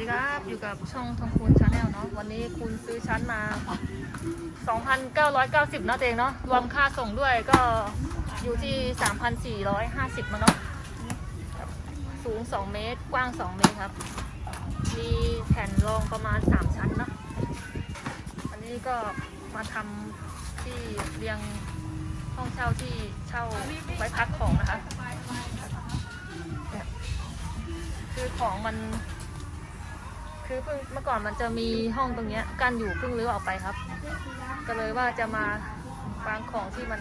ดีครับอยู่กับช่องทองคูณชาแนลเนาะวันนี้คุณซื้อชั้นมา 2,990เนาะเองเนาะรวมค่าส่งด้วยก็อยู่ที่ 3,450 มาเนาะสูง 2 เมตรกว้าง 2 เมตรครับ มีแผ่นรองประมาณ 3 ชั้นเนาะอันนี้ก็มาทำที่เรียงห้องเช่าที่เช่าไว้พักของนะคะคือของมัน คือเพิ่งเมื่อก่อนมันจะมีห้องตรงเนี้ยกั้นอยู่เพิ่งรื้อออกไปครับ ก็เลยว่าจะมาวางของที่มัน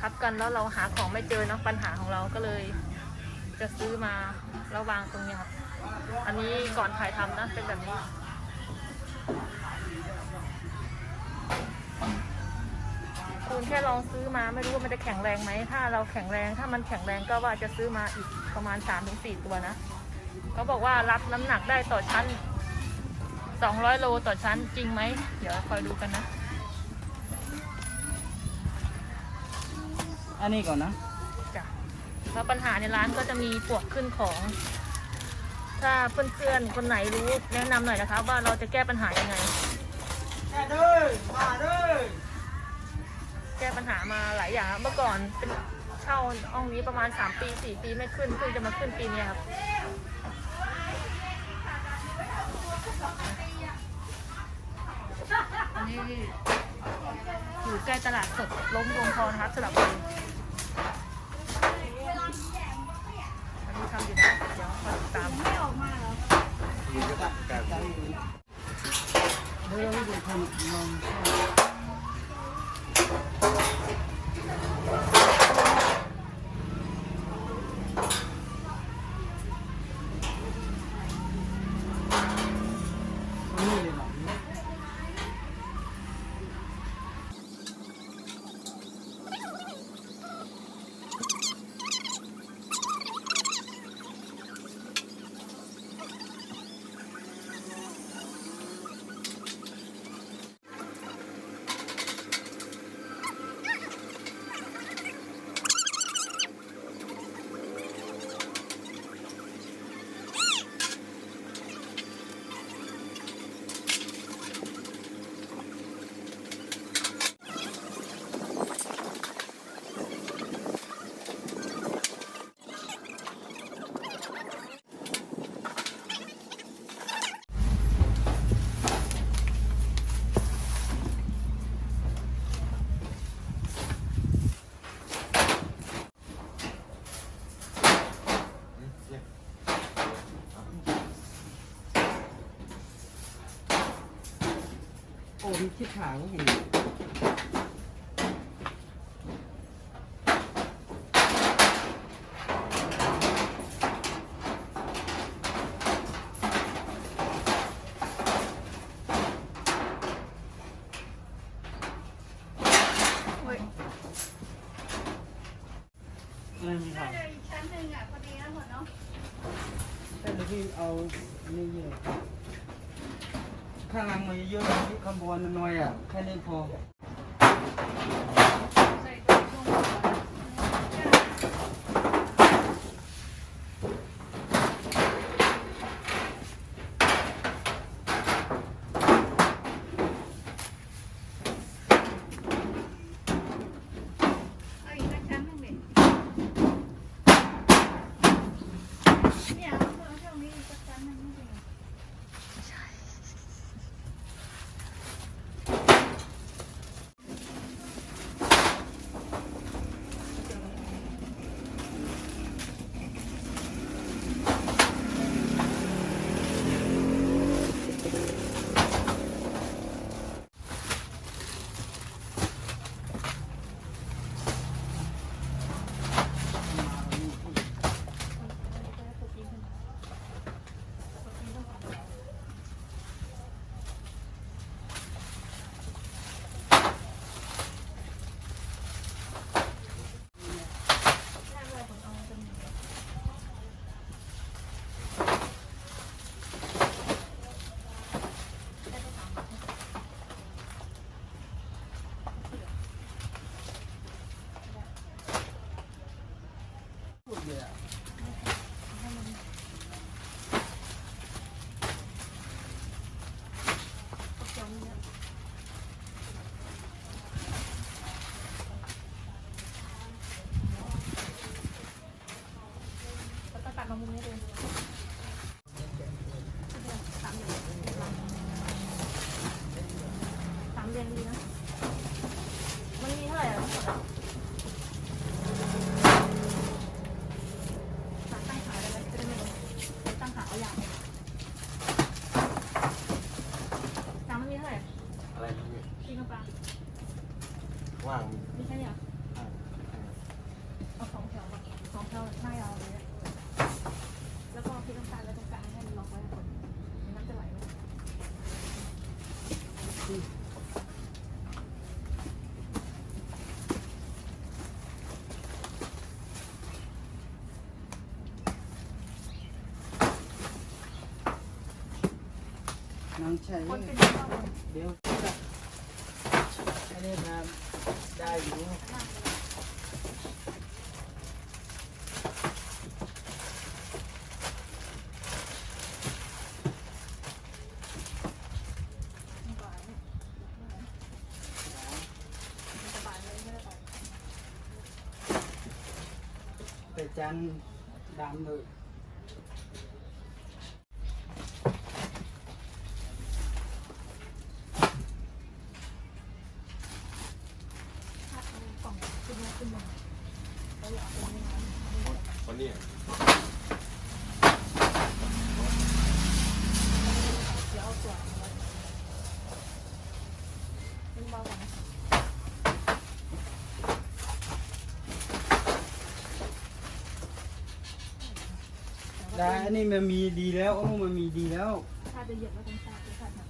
ทับกันแล้วเราหาของไม่เจอเนาะปัญหาของเราก็เลย จะซื้อมาแล้ววางตรงเนี้ยครับ อันนี้ก่อนถ่ายทำนะเป็นแบบนี้คุณแค่ลองซื้อมาไม่รู้ว่ามันจะแข็งแรงไหมถ้าเราแข็งแรงถ้ามันแข็งแรงก็ว่าจะซื้อมาอีกประมาณ3-4ตัวนะ เขาบอกว่ารับน้ำหนักได้ต่อชั้น 200 โลต่อชั้นจริงไหม เดี๋ยวคอยดูกันนะ อันนี้ก่อนนะจ้ะแล้วปัญหาในร้านก็จะมีปวกขึ้นของ ถ้าเพื่อนๆ คนไหนรู้แนะนำหน่อยนะคะ ว่าเราจะแก้ปัญหายังไงแม่เด้อมาเด้อแก้ปัญหามาหลายอย่างครับเมื่อก่อนเป็นเช่าห้องนี้ประมาณ 3 ปี 4 ปีไม่ขึ้นเพิ่งจะมาขึ้นปีนี้ครับ อันนี้อยู่ใกล้ตลาดสดล้มรวงพรครับสลับบุรีอันนี้ทำอยู่นะเดี๋ยวคอยติดตามเดี๋ยวเราจะทำลอง โอ้มีชิดขางเห็นอะไรมีขางอีกชั้นหนึ่งอะพอดี ใช้คนเป็นยังไงบ้างเดี๋ยวอันนี้นะได้อยู่ จานดำเลย ถ้าเอากล่องขึ้นมาขึ้นมาแล้วอย่าเอาตรงนี้นะ วันนี้ เดี๋ยวเอาตัวมาไว้เป็นเบาก่อน นะได้อันนี้มันมีดีแล้วโอ้มันมีดีแล้วถ้าจะเหยียบแล้วต้องชาจะชาค่ะ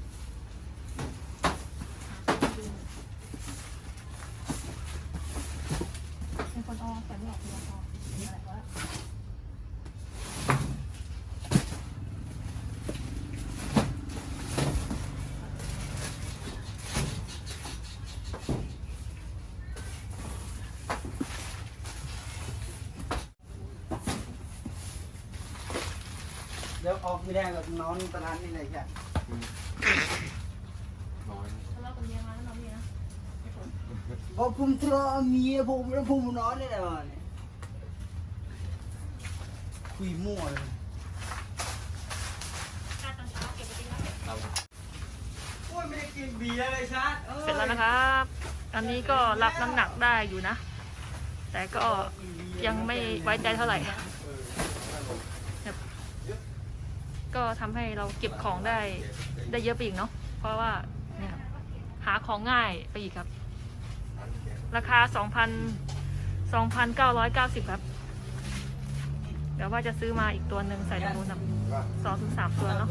เป็นคนอ้อฝันหลอกลวงพออะไรวะ เดี๋ยวออกไม่ได้กับนอนตลาดนี่เลยใช่น้อยทะเลาะกับเมียมาแล้วเนาะเมียนะพอผมทะเลาะกับเมียผมแล้วผมนอนได้แล้วเนี่ยคุยมั่วเลยค่าตอนเช้าเก็บไปกินแล้วเราโอ้ยไม่ได้กินเบียร์เลยชัดอ้ยเสร็จแล้วนะครับ อันนี้ก็รับน้ำหนักได้อยู่นะ แต่ก็ยังไม่ไว้ใจเท่าไหร่ ก็ทำให้เราเก็บของได้ได้เยอะไปอีกเนาะเพราะว่าเนี่ยหาของง่ายไปอีกครับ ราคา 2,000 2,990 ครับ เดี๋ยวว่าจะซื้อมาอีกตัวหนึ่งใส่ตรงนู้นครับสองถึงสามตัวเนาะ